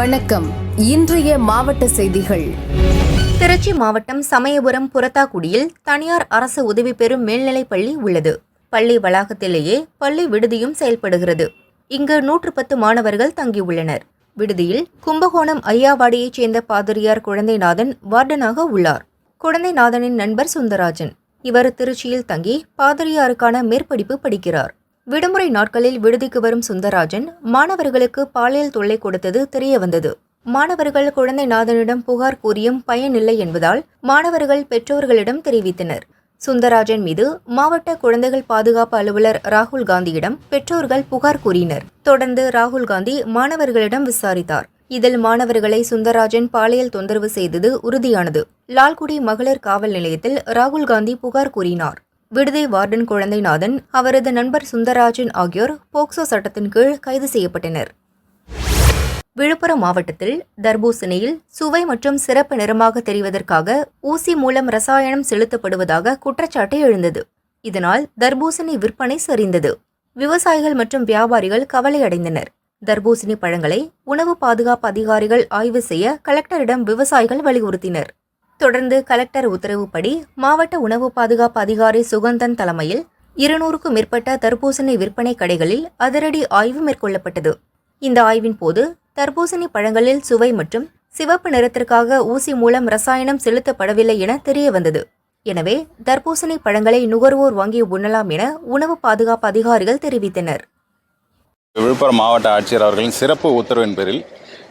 வணக்கம். இன்றைய மாவட்ட செய்திகள். திருச்சி மாவட்டம் சமயபுரம் புறத்தாக்குடியில் தனியார் அரசு உதவி பெறும் மேல்நிலைப் பள்ளி உள்ளது. பள்ளி வளாகத்திலேயே பள்ளி விடுதியும் செயல்படுகிறது. இங்கு நூற்று பத்து மாணவர்கள் தங்கியுள்ளனர். விடுதியில் கும்பகோணம் ஐயாவாடியைச் சேர்ந்த பாதிரியார் குழந்தைநாதன் வார்டனாக உள்ளார். குழந்தைநாதனின் நண்பர் சுந்தராஜன் இவர் திருச்சியில் தங்கி பாதிரியாருக்கான மேற்படிப்பு படிக்கிறார். விடுமுறை நாட்களில் விடுதிக்கு வரும் சுந்தராஜன் மாணவர்களுக்கு பாலியல் தொல்லை கொடுத்தது தெரியவந்தது. மாணவர்கள் குழந்தைநாதனிடம் புகார் கூறியும் பயனில்லை என்பதால் மாணவர்கள் பெற்றோர்களிடம் தெரிவித்தனர். சுந்தராஜன் மீது மாவட்ட குழந்தைகள் பாதுகாப்பு அலுவலர் ராகுல் காந்தியிடம் பெற்றோர்கள் புகார் கூறினர். தொடர்ந்து ராகுல் காந்தி மாணவர்களிடம் விசாரித்தார். இதில் மாணவர்களை சுந்தராஜன் பாலியல் தொந்தரவு செய்தது உறுதியானது. லால்குடி மகளிர் காவல் நிலையத்தில் ராகுல் காந்தி புகார் கூறினார். விடுதி வார்டன் குழந்தைநாதன் அவரது நண்பர் சுந்தராஜன் ஆகியோர் போக்சோ சட்டத்தின் கீழ் கைது செய்யப்பட்டனர். விழுப்புரம் மாவட்டத்தில் தர்பூசணியில் சுவை மற்றும் சிறப்பு நிறமாக தெரிவதற்காக ஊசி மூலம் ரசாயனம் செலுத்தப்படுவதாக குற்றச்சாட்டு எழுந்தது. இதனால் தர்பூசணி விற்பனை சரிந்தது. விவசாயிகள் மற்றும் வியாபாரிகள் கவலையடைந்தனர். தர்பூசணி பழங்களை உணவு பாதுகாப்பு அதிகாரிகள் ஆய்வு செய்ய கலெக்டரிடம் விவசாயிகள் வலியுறுத்தினர். தொடர்ந்து கலெக்டர் உத்தரவுப்படி மாவட்ட உணவு பாதுகாப்பு அதிகாரி சுகந்தன் தலைமையில் இருநூறுக்கும் மேற்பட்ட தர்பூசணி விற்பனை கடைகளில் அதிரடி ஆய்வு மேற்கொள்ளப்பட்டது. இந்த ஆய்வின் போது தர்பூசணி பழங்களில் சுவை மற்றும் சிவப்பு நிறத்திற்காக ஊசி மூலம் ரசாயனம் செலுத்தப்படவில்லை என தெரிய வந்தது எனவே தர்பூசணி பழங்களை நுகர்வோர் வாங்கி உண்ணலாம் என உணவு பாதுகாப்பு அதிகாரிகள் தெரிவித்தனர். விழுப்புரம் மாவட்ட ஆட்சியர் அவர்களின் சிறப்பு உத்தரவின் பேரில்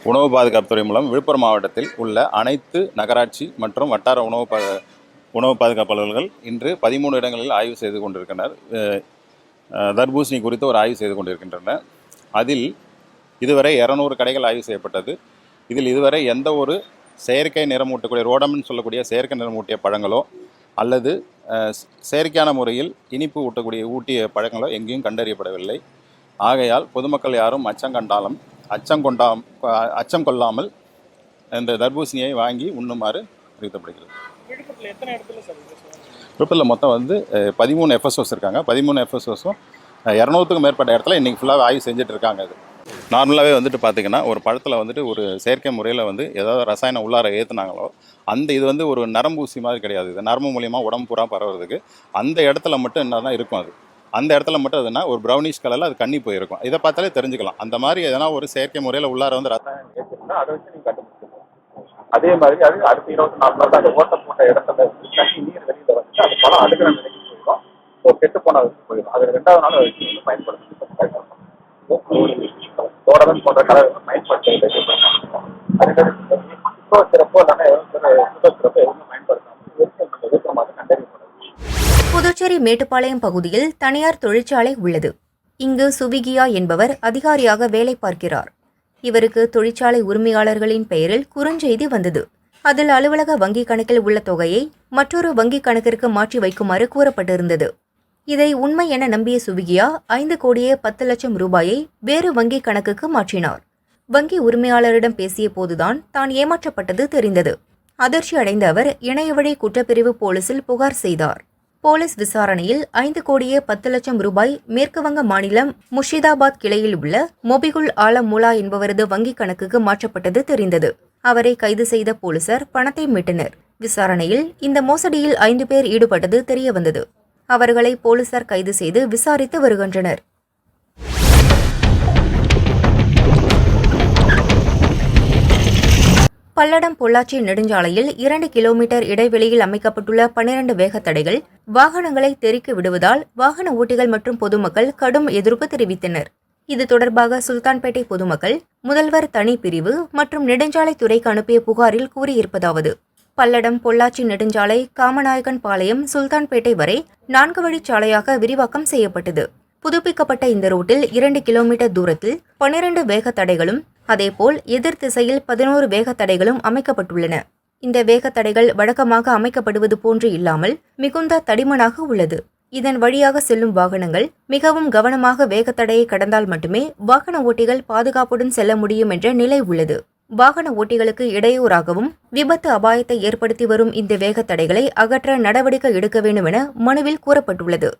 உணவு பாதுகாப்புத்துறை மூலம் விழுப்புரம் மாவட்டத்தில் உள்ள அனைத்து நகராட்சி மற்றும் வட்டார உணவு பா உணவு பாதுகாப்பு அலுவலர்கள் இன்று பதிமூணு இடங்களில் ஆய்வு செய்து கொண்டிருக்கின்றனர். தர்பூசணி குறித்து ஒரு ஆய்வு செய்து கொண்டிருக்கின்றனர் அதில் இதுவரை இரநூறு கடைகள் ஆய்வு செய்யப்பட்டது. இதில் இதுவரை எந்த ஒரு செயற்கை நிறமூட்டக்கூடிய ரோடம்னு சொல்லக்கூடிய செயற்கை நிறமூட்டிய பழங்களோ அல்லது செயற்கையான முறையில் இனிப்பு ஊட்டக்கூடிய ஊட்டிய பழங்களோ எங்கேயும் கண்டறியப்படவில்லை. ஆகையால் பொதுமக்கள் யாரும் அச்சம் கண்டாலும் அச்சம் கொண்டாம் அச்சம் கொள்ளாமல் இந்த தர்பூசணியை வாங்கி உண்ணுமாறு அறிவிக்கப்படுகிறது விழுப்புரத்தில் எத்தனை இடத்துல சார் மொத்தம் வந்து பதிமூணு எஃப்எஸ்ஓஸ் இருக்காங்க. பதிமூணு எஃப்எஸ்ஓஸும் இரநூறுக்கும் மேற்பட்ட இடத்துல இன்றைக்கி ஃபுல்லாக ஆய்வு செஞ்சுட்டு இருக்காங்க அது. நார்மலாகவே வந்துட்டு பார்த்தீங்கன்னா ஒரு பழத்தில் வந்துட்டு ஒரு செயற்கை முறையில் வந்து ஏதாவது ரசாயனம் உள்ளார ஏற்றுனாங்களோ அந்த இது வந்து ஒரு நரம்பூசி மாதிரி கிடையாது. இது நரம்பு மூலியமாக உடம்பு பூரா பரவுறதுக்கு. அந்த இடத்துல மட்டும் என்ன தான் இருக்கும் அது. அந்த இடத்துல மட்டும் எதுனா ஒரு ப்ரௌனிஷ் கலரில் அது கண்ணி போயிருக்கும். இதை பார்த்தாலே தெரிஞ்சுக்கலாம். அந்த மாதிரி எதனா ஒரு செயற்கை முறையில் உள்ளார வந்து ரசாயனம் ஏற்றிருந்தா அதை வச்சு நீங்கள் கண்டுபிடிச்சிருக்கோம் அதே மாதிரி அது அடுத்த இருபத்தி நாலு நாள் அந்த ஓட்ட போட்ட இடத்துல தண்ணி நீர் வெளியில் வந்து அது பழம் அடுக்கிற நிலைக்கு போயிடும். ஸோ கெட்டு போன அதுக்கு போயிடும். அது ரெண்டாவது நாள் வச்சு வந்து பயன்படுத்தி தோடவன் போன்ற கலர் பயன்படுத்தி அதுக்கடுத்து சுத்தோ சிறப்போ இல்லைன்னா சுத்தோ சிறப்போ எதுவுமே புதுச்சேரி மேட்டுப்பாளையம் பகுதியில் தனியார் தொழிற்சாலை உள்ளது. இங்கு சுவிகியா என்பவர் அதிகாரியாக வேலை பார்க்கிறார். இவருக்கு தொழிற்சாலை உரிமையாளர்களின் பெயரில் குறுஞ்செய்தி வந்தது. அதில் அலுவலக வங்கிக் கணக்கில் உள்ள தொகையை மற்றொரு வங்கிக் கணக்கிற்கு மாற்றி வைக்குமாறு கூறப்பட்டிருந்தது. இதை உண்மை என நம்பிய சுவிகியா ஐந்து கோடியே பத்து லட்சம் ரூபாயை வேறு வங்கிக் கணக்குக்கு மாற்றினார். வங்கி உரிமையாளரிடம் பேசிய போதுதான் தான் ஏமாற்றப்பட்டது தெரிந்தது. அதிர்ச்சி அடைந்த அவர் இணையவழி குற்றப்பிரிவு போலீசில் புகார் செய்தார். போலீஸ் விசாரணையில் ஐந்து கோடியே பத்து லட்சம் ரூபாய் மேற்குவங்க மாநிலம் முர்ஷிதாபாத் கிளையில் உள்ள மொபிகுல் ஆலம் மூலா என்பவரது வங்கிக் கணக்குக்கு மாற்றப்பட்டது தெரிந்தது. அவரை கைது செய்த போலீசார் பணத்தை மீட்டனர். விசாரணையில் இந்த மோசடியில் ஐந்து பேர் ஈடுபட்டது தெரியவந்தது. அவர்களை போலீசார் கைது செய்து விசாரித்து வருகின்றனர். பல்லடம் பொள்ளாச்சி நெடுஞ்சாலையில் இரண்டு கிலோமீட்டர் இடைவெளியில் அமைக்கப்பட்டுள்ள பனிரண்டு வேகத்தடைகள் வாகனங்களை தெறிக்க விடுவதால் வாகன ஓட்டிகள் மற்றும் பொதுமக்கள் கடும் எதிர்ப்பு தெரிவித்தனர். இது தொடர்பாக சுல்தான்பேட்டை பொதுமக்கள் முதல்வர் தனி பிரிவு மற்றும் நெடுஞ்சாலைத்துறைக்கு அனுப்பிய புகாரில் கூறியிருப்பதாவது பல்லடம் பொள்ளாச்சி நெடுஞ்சாலை காமநாயகன் பாளையம் சுல்தான்பேட்டை வரை நான்கு வழிச்சாலையாக விரிவாக்கம் செய்யப்பட்டது. புதுப்பிக்கப்பட்ட இந்த ரூட்டில் இரண்டு கிலோமீட்டர் தூரத்தில் பனிரண்டு வேக தடைகளும் அதேபோல் எதிர் திசையில் பதினோரு வேகத்தடைகளும் அமைக்கப்பட்டுள்ளன. இந்த வேகத்தடைகள் வழக்கமாக அமைக்கப்படுவது போன்று இல்லாமல் மிகுந்த தடிமனாக உள்ளது. இதன் வழியாக செல்லும் வாகனங்கள் மிகவும் கவனமாக வேகத்தடையை கடந்தால் மட்டுமே வாகன ஓட்டிகள் பாதுகாப்புடன் செல்ல முடியும் என்ற நிலை உள்ளது. வாகன ஓட்டிகளுக்கு இடையூறாகவும் விபத்து அபாயத்தை ஏற்படுத்தி வரும் இந்த வேகத்தடைகளை அகற்ற நடவடிக்கை எடுக்க வேண்டும் என மனுவில் கூறப்பட்டுள்ளது.